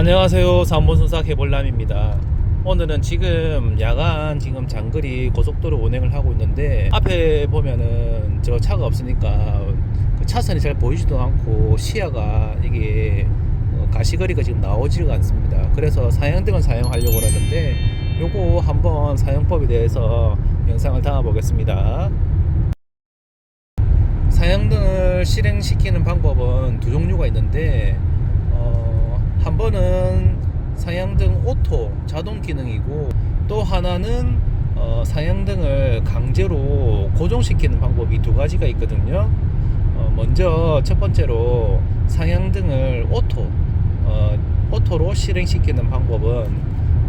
안녕하세요. 삼본순사 개볼람입니다. 오늘은 지금 야간 지금 장거리 고속도로 운행을 하고 있는데 앞에 보면은 저 차가 없으니까 그 차선이 잘 보이지도 않고 시야가 이게 어, 가시거리가 지금 나오지가 않습니다. 그래서 사양등을 사용하려고 하는데 요거 한번 사용법에 대해서 영상을 담아 보겠습니다. 사양등을 실행시키는 방법은 두 종류가 있는데 어, 한 번은 사양등 오토 자동 기능이고 또 하나는 어, 사양등을 강제로 고정시키는 방법이 두 가지가 있거든요. 어, 먼저 첫 번째로 사양등을 오토 어, 오토로 실행시키는 방법은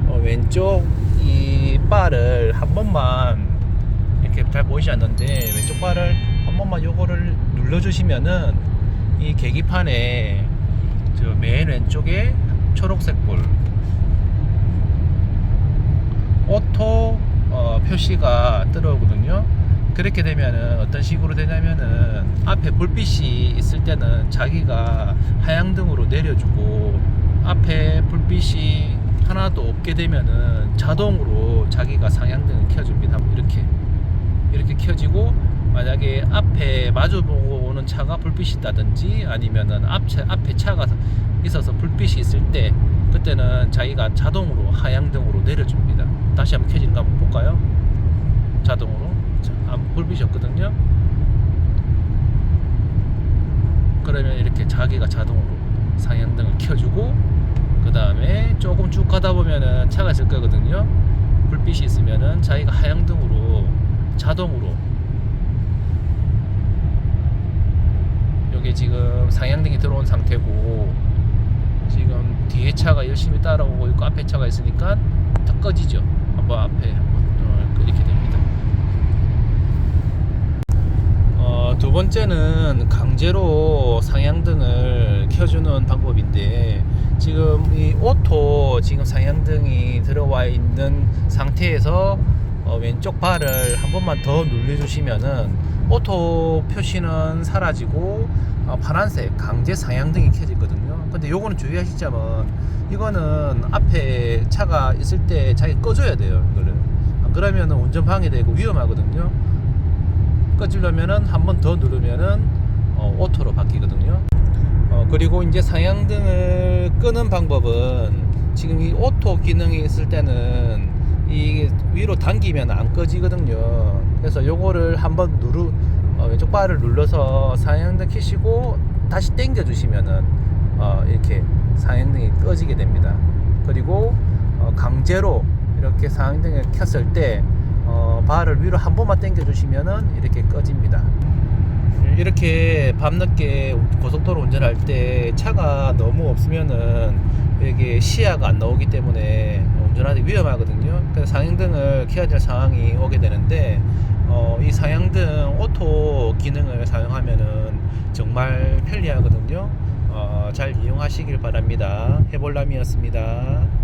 어, 왼쪽 이 바를 한 번만 이렇게 잘 보이지 않는데 왼쪽 바를 한 번만 요거를 눌러주시면은 이 계기판에 저맨 왼쪽에 초록색 불 오토 어, 표시가 들어오거든요. 그렇게 되면은 어떤 식으로 되냐면은 앞에 불빛이 있을 때는 자기가 하향등으로 내려주고 앞에 불빛이 하나도 없게 되면은 자동으로 자기가 상향등을 켜줍니다. 이렇게 이렇게 켜지고 만약에 앞에 마주보고 오는 차가 불빛이 있다든지 아니면은 앞차, 앞에 차가 있어서 불빛이 있을 때 그때는 자기가 자동으로 하향등으로 내려줍니다. 다시 한번 켜지는 거 한번 볼까요? 자동으로 자, 아무 불빛이 없거든요. 그러면 이렇게 자기가 자동으로 상향등을 켜주고 그 다음에 조금 쭉 가다 보면은 차가 있을 거거든요. 불빛이 있으면은 자기가 하향등으로 자동으로 여기 지금 상향등이 들어온 상태고 지금 뒤에 차가 열심히 따라오고 있고 앞에 차가 있으니까 다 꺼지죠. 한번 앞에 한번 어, 이렇게 됩니다. 어, 두 번째는 강제로 상향등을 켜주는 방법인데 지금 이 오토 지금 상향등이 들어와 있는 상태에서 어, 왼쪽 발을 한 번만 더 눌러주시면은 오토 표시는 사라지고 어, 파란색 강제 상향등이 켜지거든요. 근데 요거는 주의하실 점은 이거는 앞에 차가 있을 때 자기 꺼줘야 돼요. 이거를 안 그러면은 운전 방해되고 위험하거든요. 꺼지려면은 한 번 더 누르면은 어, 오토로 바뀌거든요. 어, 그리고 이제 상향등을 끄는 방법은 지금 이 오토 기능이 있을 때는 이 위로 당기면 안 꺼지거든요. 그래서 요거를 한번 누르 어, 왼쪽 바를 눌러서 상향등 켜시고 다시 당겨 주시면은 어, 이렇게 상향등이 꺼지게 됩니다. 그리고 어, 강제로 이렇게 상향등을 켰을 때 어, 바를 위로 한 번만 당겨 주시면은 이렇게 꺼집니다. 이렇게 밤늦게 고속도로 운전할 때 차가 너무 없으면은 이게 시야가 안 나오기 때문에 운전하기 위험하거든요. 그래서 상향등을 켜야 될 상황이 오게 되는데 어, 이 상향등 오토 기능을 사용하면은 정말 편리하거든요. 어, 잘 이용하시길 바랍니다. 해볼람이었습니다.